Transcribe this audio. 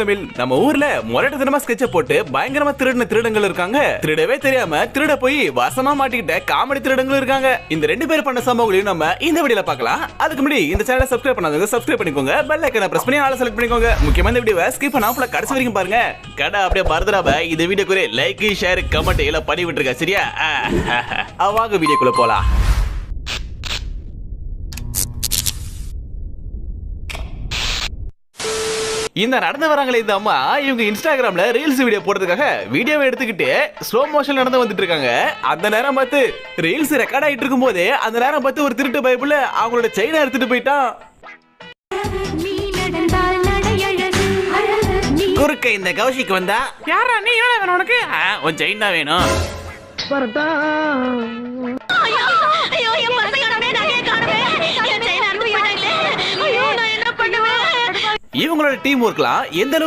தமிழ். நம்ம ஊர்ல முரட்டு தினமா ஸ்கெட்ச போட்டு பயங்கரமா திருடின திருடங்கள் இருக்காங்க. திருடவே தெரியாம திருட போய் வசமா மாட்டிக்கிட்ட காமெடி திருடங்களும் இருக்காங்க. இந்த ரெண்டு பேர் பண்ண சம்பவங்களையும் நம்ம இந்த வீடியோல பார்க்கலாம். அதுக்கு முன்னாடி இந்த சேனலை சப்ஸ்கிரைப் பண்ணாதவங்க சப்ஸ்கிரைப் பண்ணிக்கோங்க. பெல் ஐக்கனை பிரஸ் பண்ணி ஆளை செலக்ட் பண்ணிக்கோங்க. முக்கியமா இந்த வீடியோவை ஸ்கிப் பண்ணாம ஃபுல்லா கடைசி வரைக்கும் பாருங்க. கடை அப்படியே மறந்துடாம இந்த வீடியோக்கு லைக் ஷேர் கமெண்ட் எல்லாம் பண்ணி விட்டுருக்க சரியா அவாக வீடியோக்குள்ள போலாம். இந்த நடந்து வராங்களே இந்த அம்மா இவங்க இன்ஸ்டாகிராம்ல ரீல்ஸ் வீடியோ போடுறதுக்காக வீடியோவை எடுத்துக்கிட்டு ஸ்லோ மோஷன் நடந்து வந்துட்டு இருக்காங்க. அந்த நேரம் பார்த்து ரீல்ஸ் ரெக்கார்ட் ஆயிட்டு இருக்கும் போதே அந்த நேரம் பார்த்து ஒரு திருட்டு பைப்புல அவங்களோட செயினை எடுத்துட்டு போயிட்டான். குறுக்க இந்த கௌஷிக்கு வந்தா யாரா நீ என்ன வேணும் உனக்கு? ஆ, உன் செயின் தான் வேணும். இவங்களோட டீம் ஒர்க்லாம் எந்த